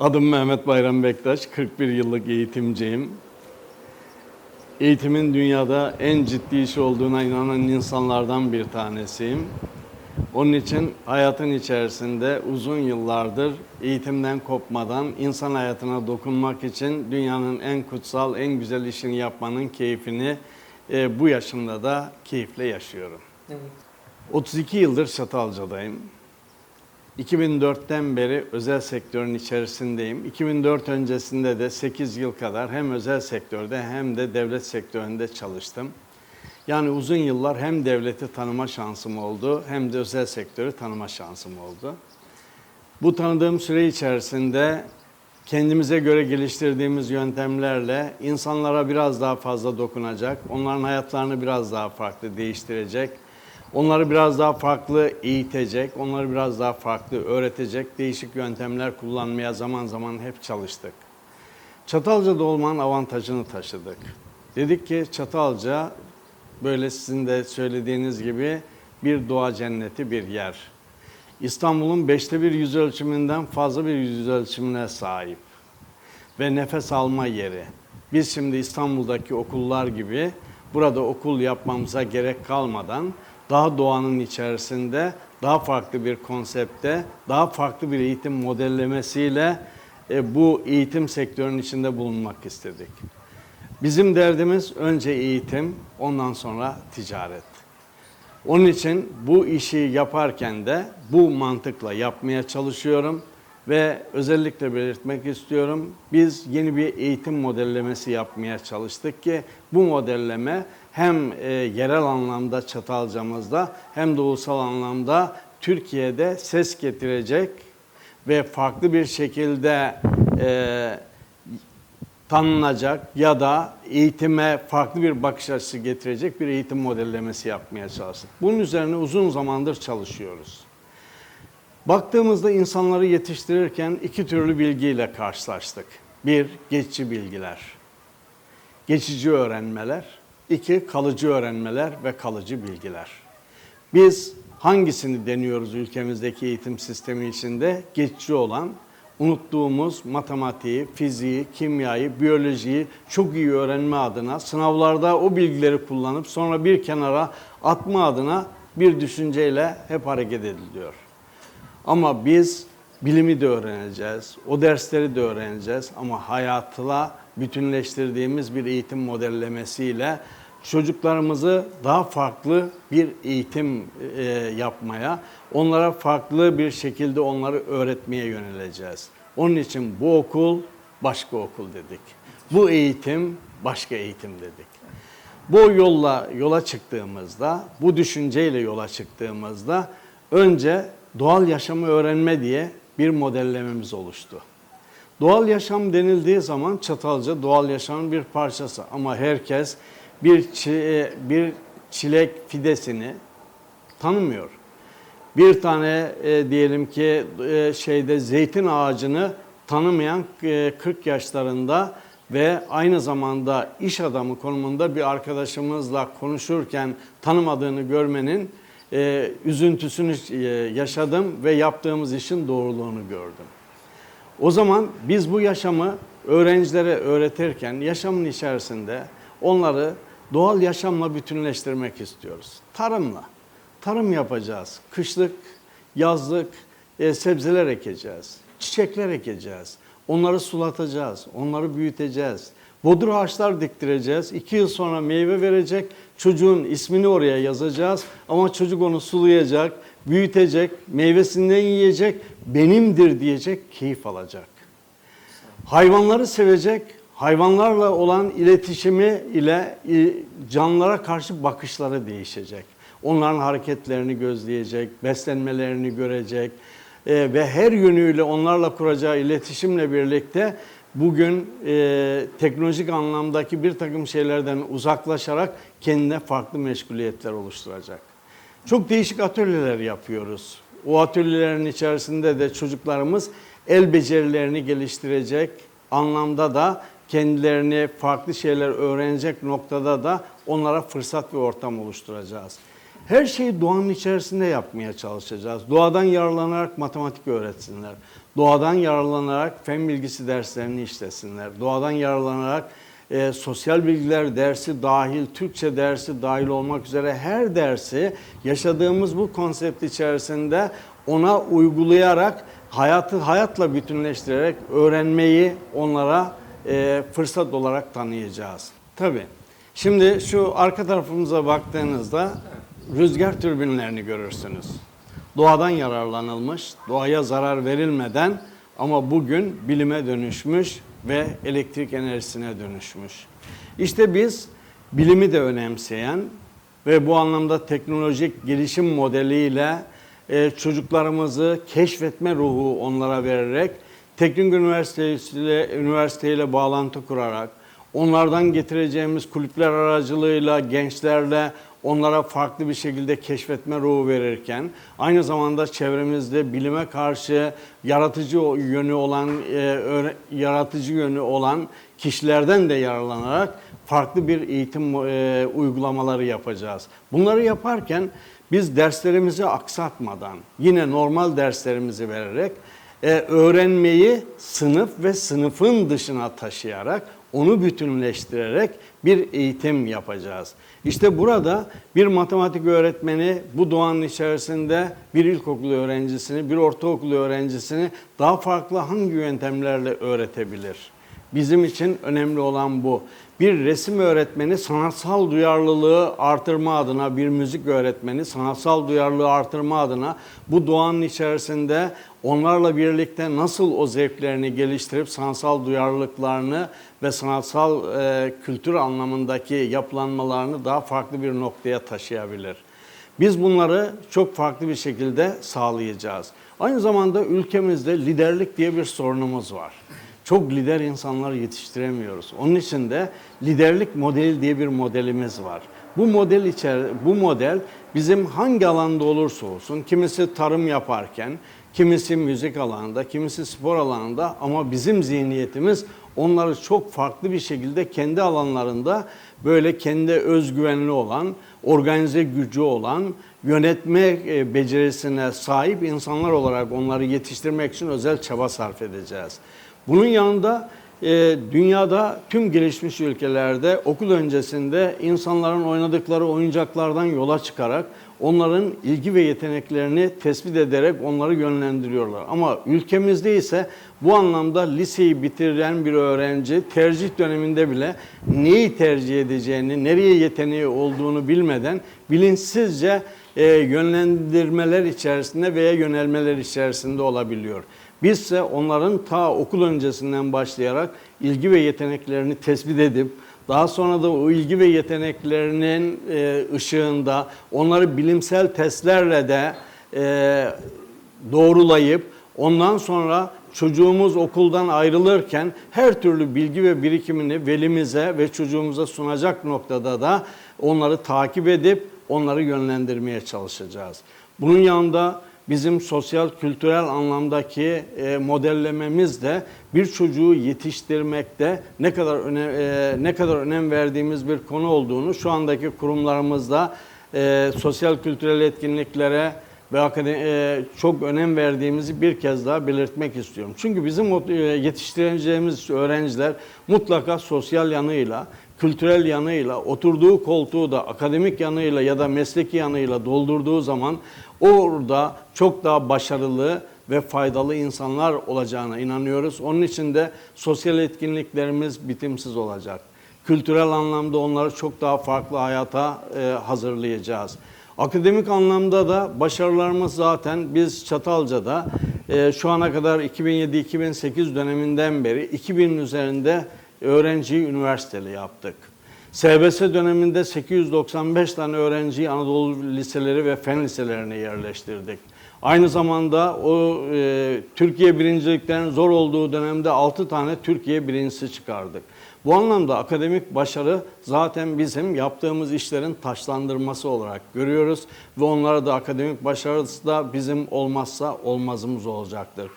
Adım Mehmet Bayram Bektaş, 41 yıllık eğitimciyim. Eğitimin dünyada en ciddi iş olduğuna inanan insanlardan bir tanesiyim. Onun için hayatın içerisinde uzun yıllardır eğitimden kopmadan insan hayatına dokunmak için dünyanın en kutsal, en güzel işini yapmanın keyfini e, bu yaşımda da keyifle yaşıyorum. Evet. 32 yıldır Çatalca'dayım. 2004'ten beri özel sektörün içerisindeyim. 2004 öncesinde de 8 yıl kadar hem özel sektörde hem de devlet sektöründe çalıştım. Yani uzun yıllar hem devleti tanıma şansım oldu hem de özel sektörü tanıma şansım oldu. Bu tanıdığım süre içerisinde kendimize göre geliştirdiğimiz yöntemlerle insanlara biraz daha fazla dokunacak, onların hayatlarını biraz daha farklı değiştirecek, onları biraz daha farklı eğitecek, onları biraz daha farklı öğretecek değişik yöntemler kullanmaya zaman zaman hep çalıştık. Çatalca'da olmanın avantajını taşıdık. Dedik ki Çatalca böyle sizin de söylediğiniz gibi bir doğa cenneti bir yer. İstanbul'un beşte bir yüz ölçümünden fazla bir yüz ölçümüne sahip ve nefes alma yeri. Biz şimdi İstanbul'daki okullar gibi burada okul yapmamıza gerek kalmadan daha doğanın içerisinde daha farklı bir konsepte, daha farklı bir eğitim modellemesiyle e, bu eğitim sektörünün içinde bulunmak istedik. Bizim derdimiz önce eğitim, ondan sonra ticaret. Onun için bu işi yaparken de bu mantıkla yapmaya çalışıyorum ve özellikle belirtmek istiyorum. Biz yeni bir eğitim modellemesi yapmaya çalıştık ki bu modelleme hem e, yerel anlamda Çatalca'mızda hem de ulusal anlamda Türkiye'de ses getirecek ve farklı bir şekilde e, tanınacak ya da eğitime farklı bir bakış açısı getirecek bir eğitim modellemesi yapmaya çalıştık. Bunun üzerine uzun zamandır çalışıyoruz. Baktığımızda insanları yetiştirirken iki türlü bilgiyle karşılaştık. Bir, geçici bilgiler. Geçici öğrenmeler. İki kalıcı öğrenmeler ve kalıcı bilgiler. Biz hangisini deniyoruz ülkemizdeki eğitim sistemi içinde? Geçici olan, unuttuğumuz matematiği, fiziği, kimyayı, biyolojiyi çok iyi öğrenme adına sınavlarda o bilgileri kullanıp sonra bir kenara atma adına bir düşünceyle hep hareket ediliyor. Ama biz bilimi de öğreneceğiz, o dersleri de öğreneceğiz ama hayatla bütünleştirdiğimiz bir eğitim modellemesiyle çocuklarımızı daha farklı bir eğitim e, yapmaya, onlara farklı bir şekilde onları öğretmeye yöneleceğiz. Onun için bu okul başka okul dedik. Bu eğitim başka eğitim dedik. Bu yolla yola çıktığımızda, bu düşünceyle yola çıktığımızda önce doğal yaşamı öğrenme diye bir modellememiz oluştu. Doğal yaşam denildiği zaman Çatalca doğal yaşamın bir parçası ama herkes bir çi- bir çilek fidesini tanımıyor. Bir tane e, diyelim ki e, şeyde zeytin ağacını tanımayan e, 40 yaşlarında ve aynı zamanda iş adamı konumunda bir arkadaşımızla konuşurken tanımadığını görmenin e, üzüntüsünü e, yaşadım ve yaptığımız işin doğruluğunu gördüm. O zaman biz bu yaşamı öğrencilere öğretirken yaşamın içerisinde onları doğal yaşamla bütünleştirmek istiyoruz. Tarımla. Tarım yapacağız. Kışlık, yazlık e, sebzeler ekeceğiz. Çiçekler ekeceğiz. Onları sulatacağız. Onları büyüteceğiz. Bodur ağaçlar diktireceğiz. İki yıl sonra meyve verecek. Çocuğun ismini oraya yazacağız. Ama çocuk onu sulayacak, büyütecek, meyvesinden yiyecek, benimdir diyecek, keyif alacak. Hayvanları sevecek, hayvanlarla olan iletişimi ile e, canlılara karşı bakışları değişecek. Onların hareketlerini gözleyecek, beslenmelerini görecek e, ve her yönüyle onlarla kuracağı iletişimle birlikte bugün e, teknolojik anlamdaki bir takım şeylerden uzaklaşarak kendine farklı meşguliyetler oluşturacak. Çok değişik atölyeler yapıyoruz. O atölyelerin içerisinde de çocuklarımız el becerilerini geliştirecek anlamda da kendilerini farklı şeyler öğrenecek noktada da onlara fırsat ve ortam oluşturacağız. Her şeyi doğanın içerisinde yapmaya çalışacağız. Doğadan yararlanarak matematik öğretsinler. Doğadan yararlanarak fen bilgisi derslerini işlesinler. Doğadan yararlanarak e, sosyal bilgiler dersi dahil, Türkçe dersi dahil olmak üzere her dersi yaşadığımız bu konsept içerisinde ona uygulayarak hayatı hayatla bütünleştirerek öğrenmeyi onlara e, fırsat olarak tanıyacağız. Tabii. Şimdi şu arka tarafımıza baktığınızda rüzgar türbinlerini görürsünüz. Doğadan yararlanılmış, doğaya zarar verilmeden ama bugün bilime dönüşmüş ve elektrik enerjisine dönüşmüş. İşte biz bilimi de önemseyen ve bu anlamda teknolojik gelişim modeliyle e, çocuklarımızı keşfetme ruhu onlara vererek Teknik Üniversitesi ile üniversiteyle bağlantı kurarak onlardan getireceğimiz kulüpler aracılığıyla gençlerle onlara farklı bir şekilde keşfetme ruhu verirken aynı zamanda çevremizde bilime karşı yaratıcı yönü olan e, yaratıcı yönü olan kişilerden de yararlanarak farklı bir eğitim e, uygulamaları yapacağız. Bunları yaparken biz derslerimizi aksatmadan yine normal derslerimizi vererek e, öğrenmeyi sınıf ve sınıfın dışına taşıyarak onu bütünleştirerek bir eğitim yapacağız. İşte burada bir matematik öğretmeni bu doğanın içerisinde bir ilkokul öğrencisini, bir ortaokul öğrencisini daha farklı hangi yöntemlerle öğretebilir? Bizim için önemli olan bu. Bir resim öğretmeni sanatsal duyarlılığı artırma adına, bir müzik öğretmeni sanatsal duyarlılığı artırma adına bu doğanın içerisinde onlarla birlikte nasıl o zevklerini geliştirip sanatsal duyarlılıklarını ve sanatsal e, kültür anlamındaki yapılanmalarını daha farklı bir noktaya taşıyabilir. Biz bunları çok farklı bir şekilde sağlayacağız. Aynı zamanda ülkemizde liderlik diye bir sorunumuz var. Çok lider insanlar yetiştiremiyoruz. Onun için de liderlik modeli diye bir modelimiz var. Bu model içer bu model bizim hangi alanda olursa olsun, kimisi tarım yaparken, kimisi müzik alanında, kimisi spor alanında ama bizim zihniyetimiz onları çok farklı bir şekilde kendi alanlarında böyle kendi özgüvenli olan, organize gücü olan, yönetme e, becerisine sahip insanlar olarak onları yetiştirmek için özel çaba sarf edeceğiz. Bunun yanında e, dünyada tüm gelişmiş ülkelerde okul öncesinde insanların oynadıkları oyuncaklardan yola çıkarak onların ilgi ve yeteneklerini tespit ederek onları yönlendiriyorlar. Ama ülkemizde ise bu anlamda liseyi bitiren bir öğrenci tercih döneminde bile neyi tercih edeceğini, nereye yeteneği olduğunu bilmeden bilinçsizce e, yönlendirmeler içerisinde veya yönelmeler içerisinde olabiliyor. Bizse onların ta okul öncesinden başlayarak ilgi ve yeteneklerini tespit edip daha sonra da o ilgi ve yeteneklerinin e, ışığında onları bilimsel testlerle de e, doğrulayıp ondan sonra çocuğumuz okuldan ayrılırken her türlü bilgi ve birikimini velimize ve çocuğumuza sunacak noktada da onları takip edip onları yönlendirmeye çalışacağız. Bunun yanında bizim sosyal kültürel anlamdaki e, modellememiz de bir çocuğu yetiştirmekte ne kadar önem, e, ne kadar önem verdiğimiz bir konu olduğunu şu andaki kurumlarımızda e, sosyal kültürel etkinliklere ve e, çok önem verdiğimizi bir kez daha belirtmek istiyorum. Çünkü bizim e, yetiştireceğimiz öğrenciler mutlaka sosyal yanıyla, kültürel yanıyla, oturduğu koltuğu da akademik yanıyla ya da mesleki yanıyla doldurduğu zaman orada çok daha başarılı ve faydalı insanlar olacağına inanıyoruz. Onun için de sosyal etkinliklerimiz bitimsiz olacak. Kültürel anlamda onları çok daha farklı hayata e, hazırlayacağız. Akademik anlamda da başarılarımız zaten biz Çatalca'da e, şu ana kadar 2007-2008 döneminden beri 2000'in üzerinde öğrenciyi üniversiteli yaptık. SBS döneminde 895 tane öğrenciyi Anadolu liseleri ve fen liselerine yerleştirdik. Aynı zamanda o e, Türkiye birinciliklerinin zor olduğu dönemde 6 tane Türkiye birincisi çıkardık. Bu anlamda akademik başarı zaten bizim yaptığımız işlerin taşlandırması olarak görüyoruz ve onlara da akademik başarısı da bizim olmazsa olmazımız olacaktır.